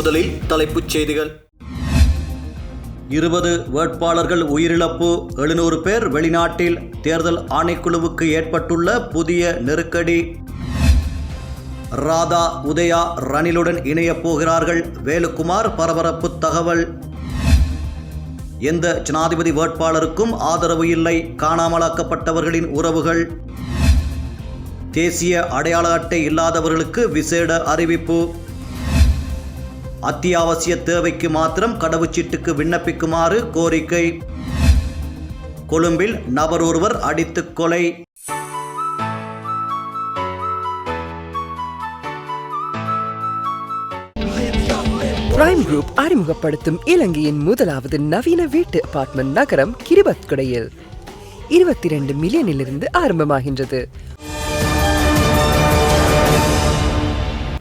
முதலில் தலைப்புச் செய்திகள். இருபது வேட்பாளர்கள் உயிரிழப்பு எழுநூறு பேர் வெளிநாட்டில் தேர்தல் ஆணைக்குழுவுக்கு ஏற்பட்டுள்ள புதிய நெருக்கடி. ராதா உதயா ரணிலுடன் இணையப் போகிறார்கள் வேலுக்குமார் பரபரப்பு தகவல். எந்த ஜனாதிபதி வேட்பாளருக்கும் ஆதரவு இல்லை காணாமலாக்கப்பட்டவர்களின் உறவுகள். தேசிய அடையாள அட்டை இல்லாதவர்களுக்கு விசேட அறிவிப்பு. அத்தியாவசிய தேவைக்கு மாத்திரம் கடவுச்சீட்டுக்கு விண்ணப்பிக்குமாறு கோரிக்கை. கொழும்பில் நபர் ஒருவர் அடித்து கொலை. பிரைம் குரூப் அறிமுகப்படுத்தும் இலங்கையின் முதலாவது நவீன வீட்டு அபார்ட்மெண்ட் நகரம் கிரிபத்குடையில். இருபத்தி ரெண்டு மில்லியனிலிருந்து ஆரம்பமாகின்றது.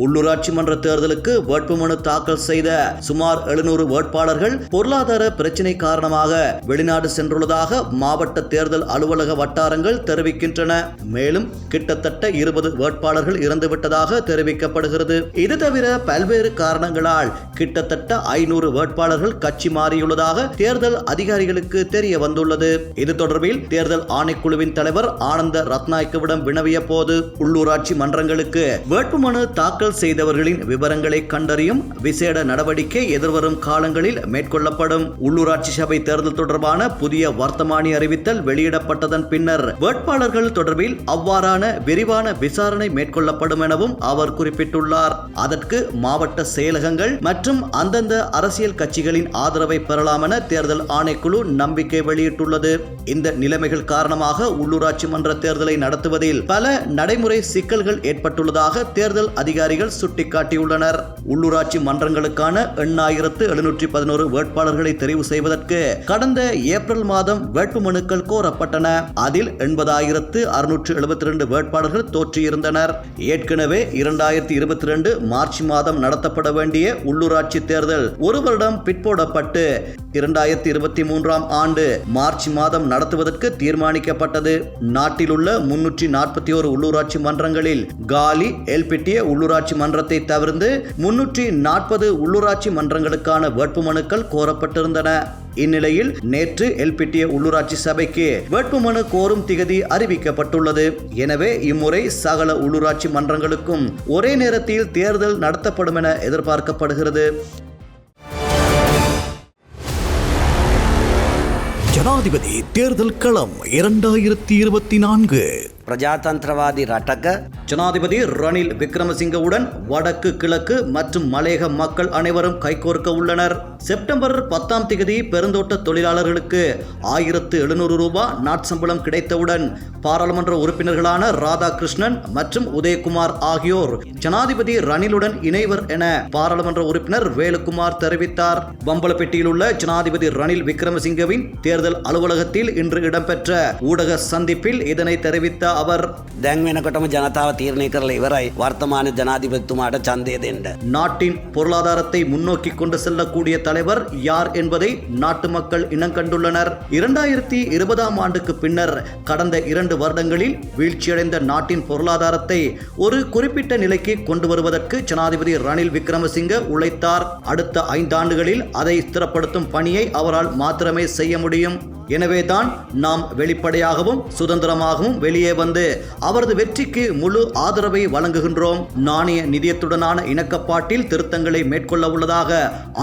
உள்ளூராட்சி மன்ற தேர்தலுக்கு வேட்புமனு தாக்கல் செய்த சுமார் எழுநூறு வேட்பாளர்கள் பொருளாதார பிரச்சினை காரணமாக வெளிநாடு சென்றுள்ளதாக மாவட்ட தேர்தல் அலுவலக வட்டாரங்கள் தெரிவிக்கின்றன. மேலும் கிட்டத்தட்ட இருபது வேட்பாளர்கள் இறந்துவிட்டதாக தெரிவிக்கப்படுகிறது. இது தவிர பல்வேறு காரணங்களால் கிட்டத்தட்ட ஐநூறு வேட்பாளர்கள் கட்சி மாறியுள்ளதாக தேர்தல் அதிகாரிகளுக்கு தெரிய வந்துள்ளது. இது தொடர்பில் தேர்தல் ஆணைக்குழுவின் தலைவர் ஆனந்த ரத்நாய்க்குவிடம் வினவிய போது உள்ளூராட்சி மன்றங்களுக்கு வேட்புமனு தாக்கல் செய்தவர்களின் விவரங்களை கண்டறியும் விசேட நடவடிக்கை எதிர்வரும் காலங்களில் மேற்கொள்ளப்படும். உள்ளூராட்சி சபை தேர்தல் தொடர்பான புதிய வர்த்தமானி அறிவித்தல் வெளியிடப்பட்டதன் பின்னர் வேட்பாளர்கள் தொடர்பில் அவ்வாறான விரிவான விசாரணை மேற்கொள்ளப்படும் எனவும் அவர் குறிப்பிட்டுள்ளார். அதற்கு மாவட்ட செயலகங்கள் மற்றும் அந்தந்த அரசியல் கட்சிகளின் ஆதரவை பெறலாம் என தேர்தல் ஆணைக்குழு நம்பிக்கை வெளியிட்டுள்ளது. இந்த நிலைமைகள் காரணமாக உள்ளூராட்சி மன்ற தேர்தலை நடத்துவதில் பல நடைமுறை சிக்கல்கள் ஏற்பட்டுள்ளதாக தேர்தல் அதிகாரி அதிகாரிகள் சுட்டிக்காட்டியுள்ளனர். உள்ளூராட்சி மன்றங்களுக்கான எண்ணாயிரத்து எழுநூற்றி பதினோரு வேட்பாளர்களை தெரிவு செய்வதற்கு கடந்த ஏப்ரல் மாதம் வேட்புமனுக்கள் கோரப்பட்டன. அதில் எண்பதாயிரத்து அறுநூற்று எழுபத்தி ரெண்டு வேட்பாளர்கள் தோற்றியிருந்தனர். ஏற்கனவே இரண்டாயிரத்தி இருபத்தி ரெண்டு மார்ச் மாதம் நடத்தப்பட வேண்டிய உள்ளூராட்சி தேர்தல் ஒரு வருடம் பிற்போடப்பட்டு இரண்டாயிரத்தி இருபத்தி மூன்றாம் ஆண்டு மார்ச் மாதம் நடத்துவதற்கு தீர்மானிக்கப்பட்டது. நாட்டில் உள்ள முன்னூற்றி நாற்பத்தி ஒரு உள்ளூராட்சி மன்றங்களில் காலி எல்பிட்டிய உள்ளூராட்சி மன்றத்தை தவிர்த்து முன்னூற்றி நாற்பது உள்ளூராட்சி மன்றங்களுக்கான வேட்புமனுக்கள் கோரப்பட்டிருந்தன. இந்நிலையில் நேற்று எல்பிட்டிய உள்ளூராட்சி சபைக்கு வேட்புமனு கோரும் திகதி அறிவிக்கப்பட்டுள்ளது. எனவே இம்முறை சகல உள்ளூராட்சி மன்றங்களுக்கும் ஒரே நேரத்தில் தேர்தல் நடத்தப்படும் என எதிர்பார்க்கப்படுகிறது. ஜனாதிபதி தேர்தல் களம் இரண்டாயிரத்தி இருபத்தி நான்கு. பிரஜாதந்திரவாதி ரட்டக ஜனாதிபதி ரணில் விக்ரமசிங்கவுடன் வடக்கு கிழக்கு மற்றும் மலேக மக்கள் அனைவரும் கைகோர்க்க உள்ளனர். செப்டம்பர் பத்தாம் தேதி பெருந்தோட்ட தொழிலாளர்களுக்கு ஆயிரத்து எழுநூறு ரூபாய் நாட்சம்பளம் கிடைத்தவுடன் பாராளுமன்ற உறுப்பினர்களான ராதாகிருஷ்ணன் மற்றும் உதயகுமார் ஆகியோர் ஜனாதிபதி ரணிலுடன் இணைவர் என பாராளுமன்ற உறுப்பினர் வேலுக்குமார் தெரிவித்தார். பம்பலப்பட்டியில் உள்ள ஜனாதிபதி ரணில் விக்ரமசிங்கவின் தேர்தல் அலுவலகத்தில் இன்று இடம்பெற்ற ஊடக சந்திப்பில் இதனை தெரிவித்த அவர் நாட்டின் பொருளாதாரத்தை முன்னோக்கி கொண்டு செல்லக்கூடிய தலைவர் யார் என்பதை நாட்டு மக்கள் இனங்கண்டுள்ளனர் இரண்டாயிரத்தி இருபதாம் ஆண்டுக்கு பின்னர் கடந்த இரண்டு வருடங்களில் வீழ்ச்சியடைந்த நாட்டின் பொருளாதாரத்தை ஒரு குறிப்பிட்ட நிலைக்கு கொண்டு வருவதற்கு ஜனாதிபதி ரணில் விக்ரமசிங்க உழைத்தார். அடுத்த ஐந்தாண்டுகளில் அதை ஸ்திரப்படுத்தும் பணியை அவரால் மாத்திரமே செய்ய முடியும். எனவேதான் நாம் வெளிப்படையாகவும் சுதந்திரமாகவும் வெளியே வந்து அவரது வெற்றிக்கு முழு ஆதரவை வழங்குகின்றோம். நாணய நிதியத்துடனான இணக்கப்பாட்டில் திருத்தங்களை மேற்கொள்ள உள்ளதாக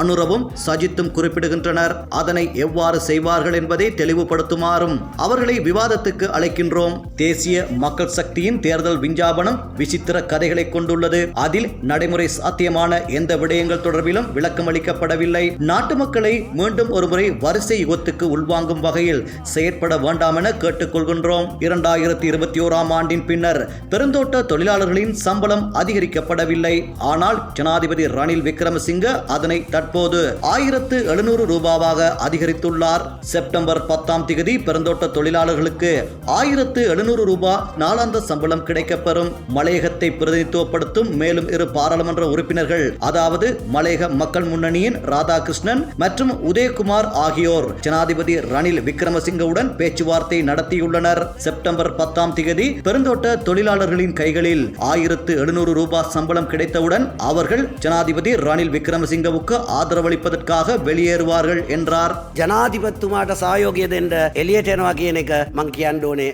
அனுரவும் சஜித்தும் குறிப்பிடுகின்றனர். அதனை எவ்வாறு செய்வார்கள் என்பதை தெளிவுபடுத்துமாறும் அவர்களை விவாதத்துக்கு அழைக்கின்றோம். தேசிய மக்கள் சக்தியின் தேர்தல் விஞ்ஞாபனம் விசித்திர கதைகளை கொண்டுள்ளது. அதில் நடைமுறை சாத்தியமான எந்த விடயங்கள் தொடர்பிலும் விளக்கம் அளிக்கப்படவில்லை நாட்டு மக்களை மீண்டும் ஒருமுறை வரிசை யுகத்துக்கு உள்வாங்கும் வகை வகையில் செயற்பட வேண்டாம் என கேட்டுக்கொள்கின்றோம். இரண்டாயிரத்தி இருபத்தி ஓராம் ஆண்டின் பின்னர் பெருந்தோட்ட தொழிலாளர்களின் சம்பளம் அதிகரிக்கப்படவில்லை. ஆனால் ஜனாதிபதி ரணில் விக்ரமசிங்க அதனை தற்போது ஆயிரத்து எழுநூறு ரூபாவாக அதிகரித்துள்ளார். செப்டம்பர் பத்தாம் தேதி பெருந்தோட்ட தொழிலாளர்களுக்கு ஆயிரத்து எழுநூறு ரூபாய் நாளாந்த சம்பளம் கிடைக்கப்பெறும். மலையகத்தை பிரதிநிதித்துவப்படுத்தும் மேலும் இரு பாராளுமன்ற உறுப்பினர்கள் அதாவது மலையக மக்கள் முன்னணியின் ராதாகிருஷ்ணன் மற்றும் உதயகுமார் ஆகியோர் ஜனாதிபதி ரணில் ரணில் விக்ரமசிங்கவுடன் பேச்சுவார்த்தை நடத்தியுள்ளனர். செப்டம்பர் பத்தாம் தேதி பெருந்தோட்ட தொழிலாளர்களின் கைகளில் ஆயிரத்து எழுநூறு ரூபாய் சம்பளம் கிடைத்தவுடன் அவர்கள் ஜனாதிபதி ரணில் விக்ரமசிங்கவுக்கு ஆதரவளிப்பதற்காக வெளியேறுவார்கள் என்றார். ஜனாதிபத்துமாட சாயோகியது என்ற எலியட்டேனவாகிய எனக்கு மங்கியாண்டோனே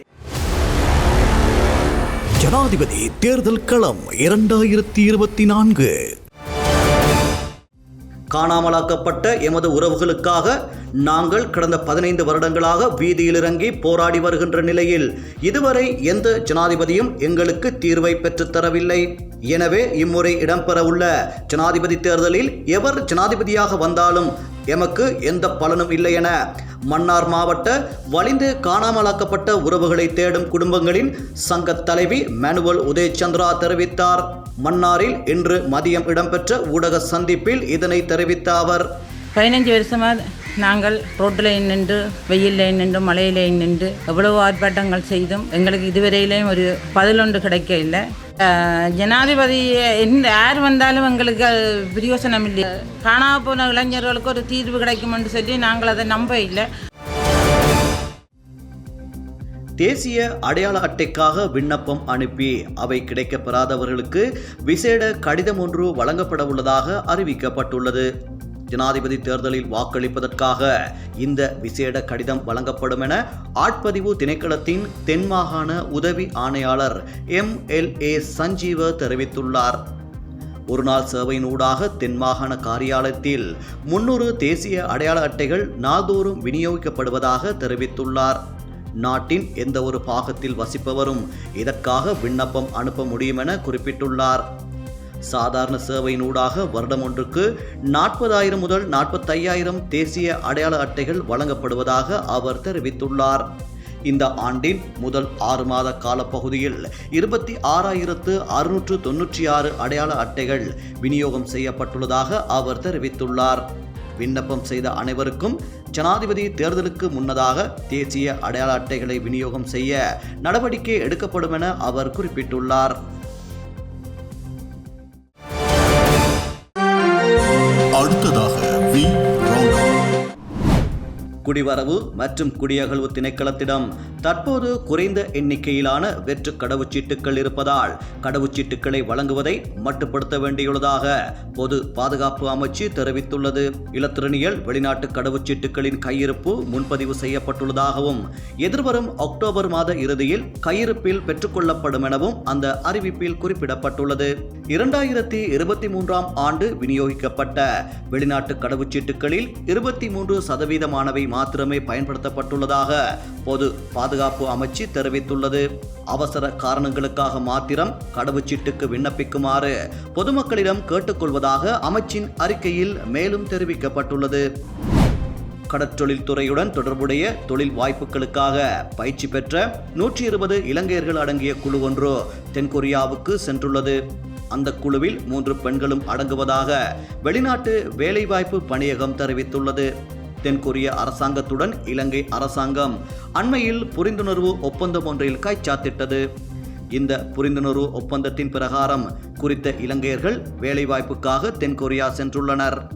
ஜனாதிபதி தேர்தல் களம் இரண்டாயிரத்தி இருபத்தி நான்கு. காணாமலாக்கப்பட்ட எமது உறவுகளுக்காக நாங்கள் கடந்த பதினைந்து வருடங்களாக வீதியில் இறங்கி போராடி வருகின்ற நிலையில் இதுவரை எந்த ஜனாதிபதியும் எங்களுக்கு தீர்வை பெற்றுத் தரவில்லை. எனவே இம்முறை இடம்பெறவுள்ள ஜனாதிபதி தேர்தலில் எவர் ஜனாதிபதியாக வந்தாலும் எமக்கு எந்த பலனும் இல்லை என மன்னார் மாவட்ட வலிந்து காணாமலாக்கப்பட்ட உறவுகளை தேடும் குடும்பங்களின் சங்க தலைவி மேனுவல் உதயச்சந்திரா தெரிவித்தார். மன்னாரில் இன்று மதியம் இடம்பெற்ற ஊடக சந்திப்பில் இதனை தெரிவித்த அவர். பதினஞ்சு வருஷமாக நாங்கள் ரோட்டில் நின்று வெயிலில் நின்று மழையில நின்று எவ்வளவு ஆர்ப்பாட்டங்கள் செய்தும் எங்களுக்கு இதுவரையிலையும் ஒரு பதிலொன்று கிடைக்க இல்லை ஜனாதிபதி எந்த யார் வந்தாலும் எங்களுக்கு பிரயோசனம் இல்லை காணாம போன இளைஞர்களுக்கு ஒரு தீர்வு கிடைக்கும்னு சொல்லி நாங்கள் அதை நம்ப இல்லை. தேசிய அடையாள அட்டைக்காக விண்ணப்பம் அனுப்பி அவை கிடைக்கப்பெறாதவர்களுக்கு விசேட கடிதம் ஒன்று வழங்கப்பட உள்ளதாக அறிவிக்கப்பட்டுள்ளது. ஜனாதிபதி தேர்தலில் வாக்களிப்பதற்காக இந்த விசேட கடிதம் வழங்கப்படும் என ஆட்பதிவு திணைக்களத்தின் தென் மாகாண உதவி ஆணையாளர் எம் எல் ஏ சஞ்சீவ தெரிவித்துள்ளார். ஒருநாள் சேவையினூடாக தென்மாகாண காரியாலயத்தில் முன்னூறு தேசிய அடையாள அட்டைகள் நாள்தோறும் விநியோகிக்கப்படுவதாக தெரிவித்துள்ளார். நாட்டின் எந்த ஒரு பாகத்தில் வசிப்பவரும் இதற்காக விண்ணப்பம் அனுப்ப முடியும் என குறிப்பிட்டுள்ளார். சாதாரண சேவையினூடாக வருடம் ஒன்றுக்கு நாற்பதாயிரம் முதல் நாற்பத்தையாயிரம் தேசிய அடையாள அட்டைகள் வழங்கப்படுவதாக அவர் தெரிவித்துள்ளார். இந்த ஆண்டின் முதல் ஆறு மாத காலப்பகுதியில் இருபத்தி ஆறாயிரத்து அறுநூற்று தொன்னூற்றி ஆறு அடையாள அட்டைகள் விநியோகம் செய்யப்பட்டுள்ளதாக அவர் தெரிவித்துள்ளார். விண்ணப்பம் செய்த அனைவருக்கும் ஜனாதிபதி தேர்தலுக்கு முன்னதாக தேசிய அடையாள அட்டைகளை விநியோகம் செய்ய நடவடிக்கை எடுக்கப்படும் என அவர் குறிப்பிட்டுள்ளார். குடிவரவு மற்றும் குடியகழ்வு திணைக்களத்திடம் தற்போது குறைந்த எண்ணிக்கையிலான வெற்று கடவுச்சீட்டுகள் இருப்பதால் கடவுச்சீட்டுகளை வழங்குவதை மட்டுப்படுத்த வேண்டியுள்ளதாக பொது பாதுகாப்பு அமைச்சு தெரிவித்துள்ளது. இலத்திரனியல் வெளிநாட்டு கடவுச்சீட்டுகளின் கையிருப்பு முன்பதிவு செய்யப்பட்டுள்ளதாகவும் எதிர்வரும் அக்டோபர் மாத இறுதியில் கையிருப்பில் பெற்றுக்கொள்ளப்படும் எனவும் அந்த அறிவிப்பில் குறிப்பிடப்பட்டுள்ளது. இரண்டாயிரத்தி இருபத்தி மூன்றாம் ஆண்டு விநியோகிக்கப்பட்ட வெளிநாட்டு கடவுச்சீட்டுகளில் இருபத்தி மூன்று சதவீதமானவை மாத்திரமே பயன்படுத்தப்பட்டுள்ளதாக பொது பாதுகாப்பு அமைச்சு தெரிவித்துள்ளது. அவசர காரணங்களுக்காக மாத்திரம் கடவுச்சீட்டுக்கு விண்ணப்பிக்குமாறு பொதுமக்களிடம் கேட்டுக்கொள்வதாக அமைச்சின் அறிக்கையில் மேலும் தெரிவிக்கப்பட்டுள்ளது. கடற்றொழில் துறையுடன் தொடர்புடைய தொழில் வாய்ப்புகளுக்காக பயிற்சி பெற்ற நூற்றி இருபது இலங்கையர்கள் அடங்கிய குழு ஒன்று தென்கொரியாவுக்கு சென்றுள்ளது. அந்த குழுவில் மூன்று பெண்களும் அடங்குவதாக வெளிநாட்டு வேலைவாய்ப்பு பணியகம் தெரிவித்துள்ளது. தென்கொரிய அரசாங்கத்துடன் இலங்கை அரசாங்கம் அண்மையில் புரிந்துணர்வு ஒப்பந்தம் ஒன்றில் கைச்சாத்திட்டது. இந்த புரிந்துணர்வு ஒப்பந்தத்தின் பிரகாரம் குறித்த இலங்கையர்கள் வேலைவாய்ப்புக்காக தென்கொரியா சென்றுள்ளனர்.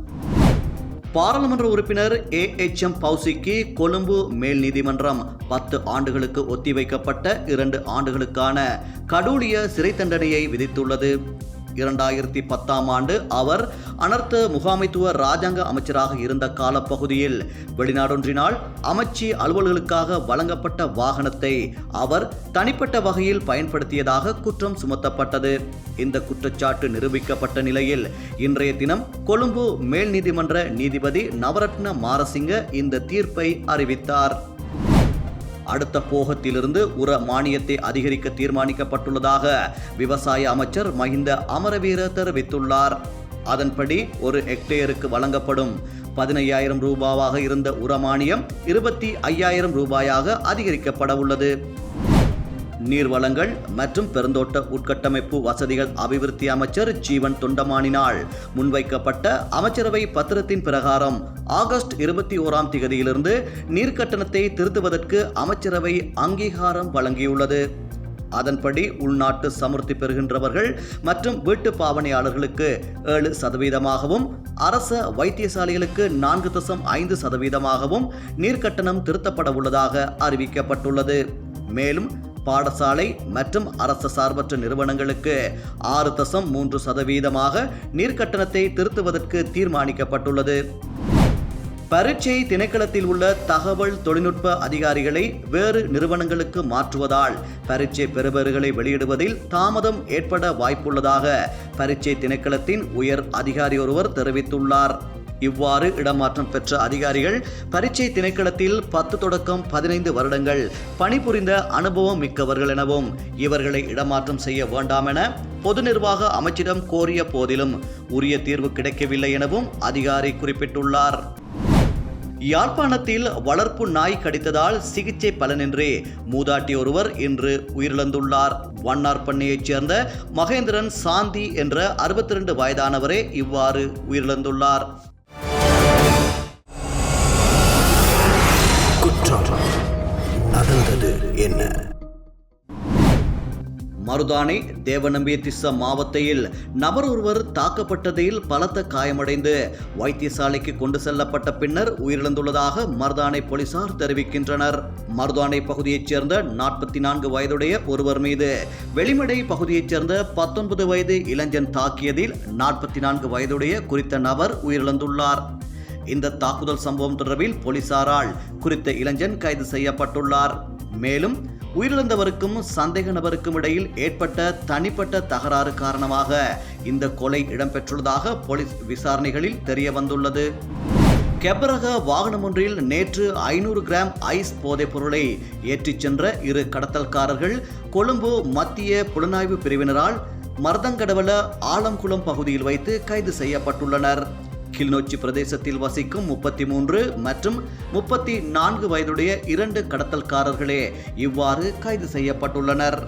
பாராளுமன்ற உறுப்பினர் ஏ. எச். எம். பவுசிக்கு கொழும்பு மேல் நீதிமன்றம் பத்து ஆண்டுகளுக்கு ஒத்திவைக்கப்பட்ட இரண்டு ஆண்டுகளுக்கான கடூழிய சிறை தண்டனையை விதித்துள்ளது. இரண்டாயிரத்தி பத்தாம் ஆண்டு அவர் அனர்த்த முகாமைத்துவ ராஜாங்க அமைச்சராக இருந்த காலப்பகுதியில் வெளிநாடொன்றினால் அமைச்சு அலுவல்களுக்காக வழங்கப்பட்ட வாகனத்தை அவர் தனிப்பட்ட வகையில் பயன்படுத்தியதாக குற்றம் சுமத்தப்பட்டது. இந்த குற்றச்சாட்டு நிரூபிக்கப்பட்ட நிலையில் இன்றைய தினம் கொழும்பு மேல் நீதிமன்ற நீதிபதி நவரத்ன மாரசிங்க இந்த தீர்ப்பை அறிவித்தார். அடுத்த போகத்திலிருந்து உர மானியத்தை அதிகரிக்க தீர்மானிக்கப்பட்டுள்ளதாக விவசாய அமைச்சர் மஹிந்த அமரவீர தெரிவித்துள்ளார். அதன்படி ஒரு ஹெக்டேயருக்கு வழங்கப்படும் பதினையாயிரம் ரூபாவாக இருந்த உரமானியம் இருபத்தி ஐயாயிரம் ரூபாயாக அதிகரிக்கப்பட உள்ளது. நீர்வளங்கள் மற்றும் பெருந்தோட்ட உட்கட்டமைப்பு வசதிகள் அபிவிருத்தி அமைச்சர் ஜீவன் தொண்டமானினால் முன்வைக்கப்பட்ட அமைச்சரவை பத்திரத்தின் பிரகாரம் ஆகஸ்ட் இருபத்தி ஓராம் திகதியிலிருந்து நீர்க்கட்டணத்தை திருத்துவதற்கு அமைச்சரவை அங்கீகாரம் வழங்கியுள்ளது. அதன்படி உள்நாட்டு சமுர்த்தி பெறுகின்றவர்கள் மற்றும் வீட்டு பாவனையாளர்களுக்கு ஏழு சதவீதமாகவும் அரச வைத்தியசாலைகளுக்கு நான்கு தசம் ஐந்து சதவீதமாகவும் நீர்க்கட்டணம் திருத்தப்பட உள்ளதாக அறிவிக்கப்பட்டுள்ளது. மேலும் பாடசாலை மற்றும் அரச சார்பற்ற நிறுவனங்களுக்கு ஆறு தசம் மூன்று சதவீதமாக நீர்க்கட்டணத்தை திருத்துவதற்கு தீர்மானிக்கப்பட்டுள்ளது. பரீட்சை திணைக்களத்தில் உள்ள தகவல் தொழில்நுட்ப அதிகாரிகளை வேறு நிறுவனங்களுக்கு மாற்றுவதால் பரீட்சை பெறுபவர்களை வெளியிடுவதில் தாமதம் ஏற்பட வாய்ப்புள்ளதாக பரீட்சை திணைக்களத்தின் உயர் அதிகாரி ஒருவர் தெரிவித்துள்ளார். இவ்வாறு இடமாற்றம் பெற்ற அதிகாரிகள் பரீட்சை திணைக்களத்தில் பத்து தொடக்கம் பதினைந்து வருடங்கள் பணிபுரிந்த அனுபவம் மிக்கவர்கள் எனவும் இவர்களை இடமாற்றம் செய்ய வேண்டாம் என பொது நிர்வாக அமைச்சிடம் கோரிய போதிலும் உரிய தீர்வு கிடைக்கவில்லை எனவும் அதிகாரி குறிப்பிட்டுள்ளார். யாழ்ப்பாணத்தில் வளர்ப்பு நாய் கடித்ததால் சிகிச்சை பலனின்றி மூதாட்டி ஒருவர் இன்று உயிரிழந்துள்ளார். வண்ணார் பண்ணையைச் சேர்ந்த மகேந்திரன் சாந்தி என்ற அறுபத்தி ரெண்டு வயதானவரே இவ்வாறு உயிரிழந்துள்ளார். மருதானை தேவநம்பிய திஸ்ஸ மாவட்டத்தில் நபர் ஒருவர் தாக்கப்பட்டதில் பலத்த காயமடைந்து வைத்தியசாலைக்கு கொண்டு செல்லப்பட்ட பின்னர் உயிரிழந்துள்ளதாக மருதானை போலீசார் தெரிவிக்கின்றனர். மருதானை பகுதியைச் சேர்ந்த நாற்பத்தி நான்கு வயதுடைய ஒருவர் மீது வெளிமடை பகுதியைச் சேர்ந்த பத்தொன்பது வயது இளைஞன் தாக்கியதில் நாற்பத்தி நான்கு வயதுடைய குறித்த நபர் உயிரிழந்துள்ளார். இந்த தாக்குதல் சம்பவம் தொடர்பில் போலீசாரால் குறித்த இளைஞன் கைது செய்யப்பட்டுள்ளார். மேலும் உயிரிழந்தவருக்கும் சந்தேக நபருக்கும் இடையில் ஏற்பட்ட தனிப்பட்ட தகராறு காரணமாக இந்த கொலை இடம்பெற்றுள்ளதாக போலீஸ் விசாரணைகளில் தெரிய வந்துள்ளது. கெபரக வாகனம் ஒன்றில் நேற்று ஐநூறு கிராம் ஐஸ் போதைப் பொருளை ஏற்றிச் சென்ற இரு கடத்தல்காரர்கள் கொழும்பு மத்திய புலனாய்வு பிரிவினரால் மர்தங்கடவல ஆலங்குளம் பகுதியில் வைத்து கைது செய்யப்பட்டுள்ளனர். கிளிநொச்சி பிரதேசத்தில் வசிக்கும் முப்பத்தி மூன்று மற்றும் முப்பத்தி நான்கு வயதுடைய இரண்டு கடத்தல்காரர்களே இவ்வாறு கைது செய்யப்பட்டுள்ளனர்.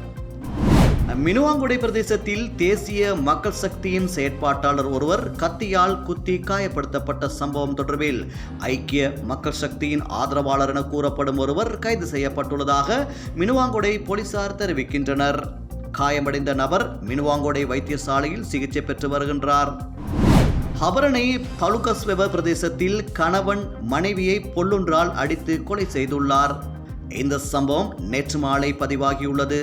மினுவாங்குடை பிரதேசத்தில் தேசிய மக்கள் சக்தியின் செயற்பாட்டாளர் ஒருவர் கத்தியால் குத்தி காயப்படுத்தப்பட்ட சம்பவம் தொடர்பில் ஐக்கிய மக்கள் சக்தியின் ஆதரவாளர் என கூறப்படும் ஒருவர் கைது செய்யப்பட்டுள்ளதாக மினுவாங்குடை போலீசார் தெரிவிக்கின்றனர். காயமடைந்த நபர் மினுவாங்குடை வைத்தியசாலையில் சிகிச்சை பெற்று வருகின்றார். ஹபரணை தலுகஸ்வெப பிரதேசத்தில் கணவன் மனைவியை பொல்லொன்றால் அடித்து கொலை செய்துள்ளார். இந்த சம்பவம் நேற்று மாலை பதிவாகியுள்ளது.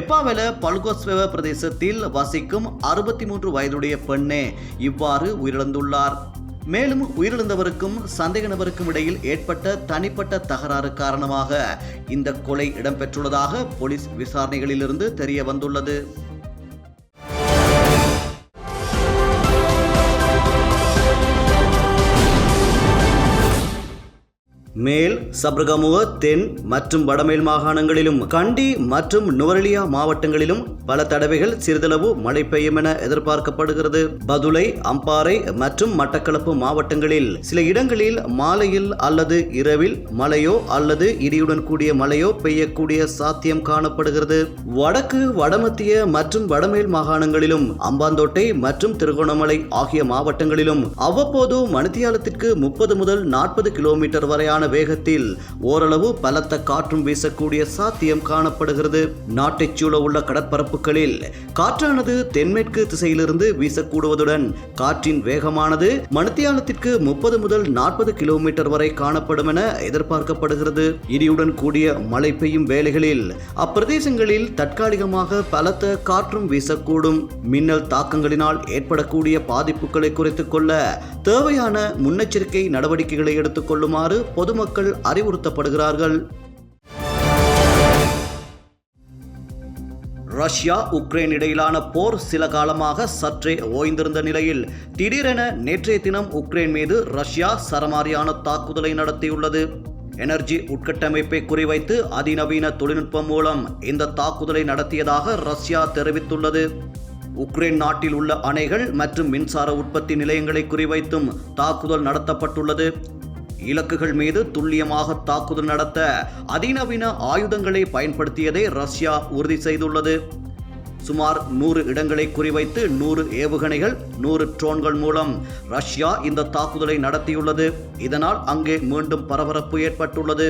எப்பாவெல பல்கோஸ்வெவ பிரதேசத்தில் வசிக்கும் அறுபத்தி மூன்று வயதுடைய பெண்ணே இவ்வாறு உயிரிழந்துள்ளார். மேலும் உயிரிழந்தவருக்கும் சந்தேக நபருக்கும் இடையில் ஏற்பட்ட தனிப்பட்ட தகராறு காரணமாக இந்த கொலை இடம்பெற்றுள்ளதாக போலீஸ் விசாரணைகளிலிருந்து தெரிய வந்துள்ளது. மேல் சப்ரகமுவ தென் மற்றும் வடமேல் மாகாணங்களிலும் கண்டி மற்றும் நுவரெலியா மாவட்டங்களிலும் பல தடவைகள் சிறிதளவு மழை பெய்யும் என எதிர்பார்க்கப்படுகிறது. பதுளை அம்பாறை மற்றும் மட்டக்களப்பு மாவட்டங்களில் சில இடங்களில் மாலையில் அல்லது இரவில் மழையோ அல்லது இடியுடன் கூடிய மழையோ பெய்யக்கூடிய சாத்தியம் காணப்படுகிறது. வடக்கு வடமத்திய மற்றும் வடமேல் மாகாணங்களிலும் அம்பாந்தோட்டை மற்றும் திருகோணமலை ஆகிய மாவட்டங்களிலும் அவ்வப்போது மணித்தியாலத்திற்கு முப்பது முதல் நாற்பது கிலோமீட்டர் வரையான வேகத்தில் ஓரளவு பலத்த காற்றும் வீசக்கூடிய சாத்தியம் காணப்படுகிறது. நாட்டைச் சூழ உள்ள கடற்பரப்புகளில் காற்றானது தென்மேற்கு திசையிலிருந்து வீசக்கூடுவதுடன் காற்றின் வேகமானது மணித்தியாலத்திற்கு முப்பது முதல் நாற்பது கிலோமீட்டர் வரை காணப்படும் என எதிர்பார்க்கப்படுகிறது. இடியுடன் கூடிய மழை பெய்யும் வேளைகளில் அப்பிரதேசங்களில் தற்காலிகமாக பலத்த காற்றும் வீசக்கூடும். மின்னல் தாக்கங்களினால் ஏற்படக்கூடிய பாதிப்புகளை குறைத்துக் கொள்ள தேவையான முன்னெச்சரிக்கை நடவடிக்கைகளை எடுத்துக் கொள்ளுமாறு பொது பொதுமக்கள் அறிவுறுத்தப்படுகிறார்கள். ரஷ்யா உக்ரைன் இடையிலான போர் சில காலமாக சற்றே ஓய்ந்திருந்த நிலையில் திடீரென நேற்றைய தினம் உக்ரைன் மீது ரஷ்யா சரமாரியான தாக்குதலை நடத்தியுள்ளது. எனர்ஜி உட்கட்டமைப்பை குறிவைத்து அதிநவீன தொழில்நுட்பம் மூலம் இந்த தாக்குதலை நடத்தியதாக ரஷ்யா தெரிவித்துள்ளது. உக்ரைன் நாட்டில் உள்ள அணைகள் மற்றும் மின்சார உற்பத்தி நிலையங்களை குறிவைத்தும் தாக்குதல் நடத்தப்பட்டுள்ளது. இலக்குகள் மீது துல்லியமாக தாக்குதல் நடத்த அதிநவீன ஆயுதங்களை பயன்படுத்தியதை ரஷ்யா உறுதி செய்துள்ளது. சுமார் நூறு இடங்களை குறிவைத்து நூறு ஏவுகணைகள் நூறு ட்ரோன்கள் மூலம் ரஷ்யா இந்த தாக்குதலை நடத்தியுள்ளது. இதனால் அங்கே மீண்டும் பரபரப்பு ஏற்பட்டுள்ளது.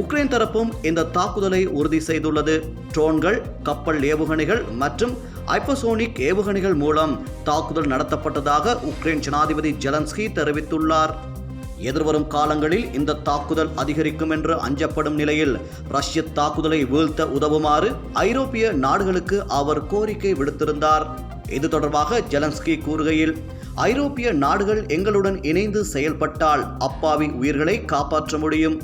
உக்ரைன் தரப்பும் இந்த தாக்குதலை உறுதி செய்துள்ளது. ட்ரோன்கள் கப்பல் ஏவுகணைகள் மற்றும் ஐப்பசோனிக் ஏவுகணைகள் மூலம் தாக்குதல் நடத்தப்பட்டதாக உக்ரைன் ஜனாதிபதி ஜெலன்ஸ்கி தெரிவித்துள்ளார். எதிர்வரும் காலங்களில் இந்த தாக்குதல் அதிகரிக்கும் என்று அஞ்சப்படும் நிலையில் ரஷ்ய தாக்குதலை வீழ்த்த உதவுமாறு ஐரோப்பிய நாடுகளுக்கு அவர் கோரிக்கை விடுத்திருந்தார். இது தொடர்பாக ஜெலன்ஸ்கி கூறுகையில் ஐரோப்பிய நாடுகள் எங்களுடன் இணைந்து செயல்பட்டால் அப்பாவி உயிர்களை காப்பாற்ற முடியும்.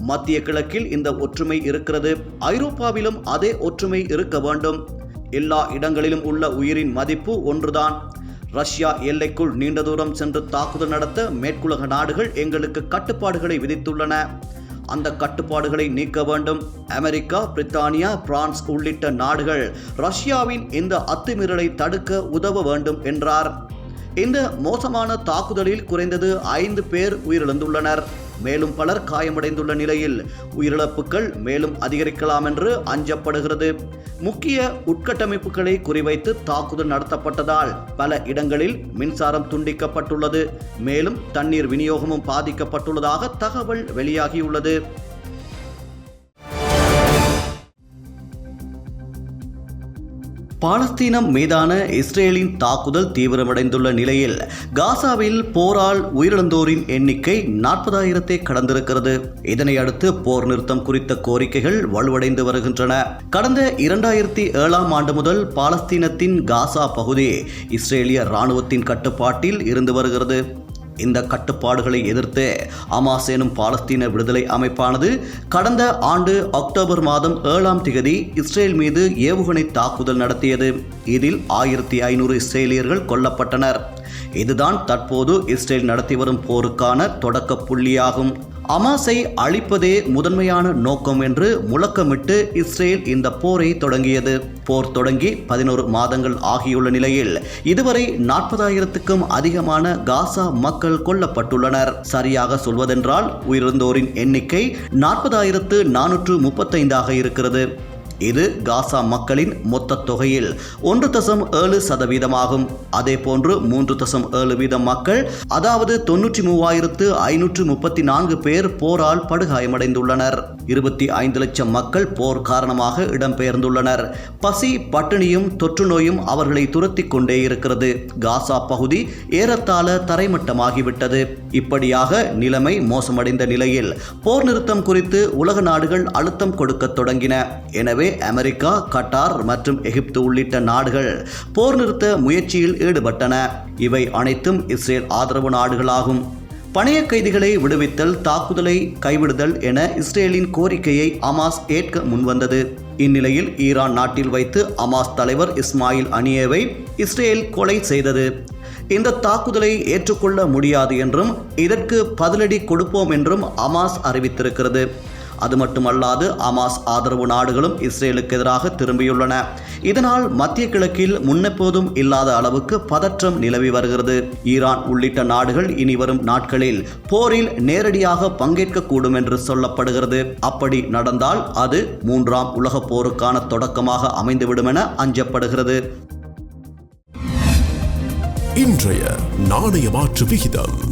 மத்திய கிழக்கில் இந்த ஒற்றுமை இருக்கிறது. ஐரோப்பாவிலும் அதே ஒற்றுமை இருக்க வேண்டும். எல்லா இடங்களிலும் உள்ள உயிரின் மதிப்பு ஒன்றுதான். ரஷ்யா எல்லைக்குள் நீண்ட தூரம் சென்று தாக்குதல் நடத்த மேற்குலக நாடுகள் எங்களுக்கு கட்டுப்பாடுகளை விதித்துள்ளன. அந்த கட்டுப்பாடுகளை நீக்க வேண்டும். அமெரிக்கா பிரித்தானியா பிரான்ஸ் உள்ளிட்ட நாடுகள் ரஷ்யாவின் இந்த அத்துமீறலை தடுக்க உதவ வேண்டும் என்றார். இந்த மோசமான தாக்குதலில் குறைந்தது ஐந்து பேர் உயிரிழந்துள்ளனர். மேலும் பலர் காயமடைந்துள்ள நிலையில் உயிரிழப்புகள் மேலும் அதிகரிக்கலாம் என்று அஞ்சப்படுகிறது. முக்கிய உட்கட்டமைப்புகளை குறிவைத்து தாக்குதல் நடத்தப்பட்டதால் பல இடங்களில் மின்சாரம் துண்டிக்கப்பட்டுள்ளது. மேலும் தண்ணீர் விநியோகமும் பாதிக்கப்பட்டுள்ளதாக தகவல் வெளியாகியுள்ளது. பாலஸ்தீனம் மீதான இஸ்ரேலின் தாக்குதல் தீவிரமடைந்துள்ள நிலையில் காசாவில் போரால் உயிரிழந்தோரின் எண்ணிக்கை நாற்பதாயிரத்தை கடந்திருக்கிறது. இதனை அடுத்து போர் நிறுத்தம் குறித்த கோரிக்கைகள் வலுவடைந்து வருகின்றன. கடந்த இரண்டாயிரத்தி ஏழாம் ஆண்டு முதல் பாலஸ்தீனத்தின் காசா பகுதி இஸ்ரேலிய இராணுவத்தின் கட்டுப்பாட்டில் இருந்து வருகிறது. இந்த கட்டுப்பாடுகளை எதிர்த்து அமாஸ் எனும் பாலஸ்தீன விடுதலை அமைப்பானது கடந்த ஆண்டு அக்டோபர் மாதம் ஏழாம் திகதி இஸ்ரேல் மீது ஏவுகணை தாக்குதல் நடத்தியது. இதில் ஆயிரத்தி ஐநூறு இஸ்ரேலியர்கள் கொல்லப்பட்டனர். இதுதான் தற்போது இஸ்ரேல் நடத்தி வரும் போருக்கான தொடக்க புள்ளியாகும். அமாஸை அழிப்பதே முதன்மையான நோக்கம் என்று முழக்கமிட்டு இஸ்ரேல் இந்த போரை தொடங்கியது. போர் தொடங்கி பதினோரு மாதங்கள் ஆகியுள்ள நிலையில் இதுவரை நாற்பதாயிரத்துக்கும் அதிகமான காசா மக்கள் கொல்லப்பட்டுள்ளனர். சரியாக சொல்வதென்றால் உயிரிழந்தோரின் எண்ணிக்கை நாற்பதாயிரத்து நானூற்று முப்பத்தைந்தாக இருக்கிறது. இது காசா மக்களின் மொத்த தொகையில் ஒன்று தசம் ஏழு சதவீதமாகும். அதே போன்று மூன்று தசம் ஏழு வீதம் மக்கள் அதாவது தொன்னூற்றி மூவாயிரத்து ஐநூற்று முப்பத்தி நான்கு பேர் போரால் படுகாயமடைந்துள்ளனர். இருபத்தி ஐந்து லட்சம் மக்கள் போர் காரணமாக இடம்பெயர்ந்துள்ளனர். பசி பட்டினியும் தொற்று நோயும் அவர்களை துரத்தி கொண்டே இருக்கிறது. காசா பகுதி ஏறத்தாழ தரைமட்டமாகிவிட்டது. இப்படியாக நிலைமை மோசமடைந்த நிலையில் போர் நிறுத்தம் குறித்து உலக நாடுகள் அழுத்தம் கொடுக்க தொடங்கின. எனவே அமெரிக்கா கட்டார் மற்றும் எகிப்து உள்ளிட்ட நாடுகள் போர் நிறுத்த முயற்சியில் ஈடுபட்டன. இவை அனைத்தும் இஸ்ரேல் ஆதரவு நாடுகளாகும். பணைய கைதிகளை விடுவித்தல் தாக்குதலை கைவிடுதல் என இஸ்ரேலின் கோரிக்கையை அமாஸ் ஏற்க முன்வந்தது. இந்நிலையில் ஈரான் நாட்டில் வைத்து அமாஸ் தலைவர் இஸ்மாயில் அனியவை இஸ்ரேல் கொலை செய்தது. இந்த தாக்குதலை ஏற்றுக்கொள்ள முடியாது என்றும் இதற்கு பதிலடி கொடுப்போம் என்றும் அமாஸ் அறிவித்திருக்கிறது. அது மட்டுமல்லாது அமாஸ் ஆதரவு நாடுகளும் இஸ்ரேலுக்கு எதிராக திரும்பியுள்ளன. இதனால் மத்திய கிழக்கில் முன்னெப்போதும் இல்லாத அளவுக்கு பதற்றம் நிலவி வருகிறது. ஈரான் உள்ளிட்ட நாடுகள் இனி வரும் நாட்களில் போரில் நேரடியாக பங்கேற்கக்கூடும் என்று சொல்லப்படுகிறது. அப்படி நடந்தால் அது மூன்றாம் உலகப் போருக்கான தொடக்கமாக அமைந்துவிடும் என அஞ்சப்படுகிறது. இன்றைய நாணய மாற்று விகிதம்.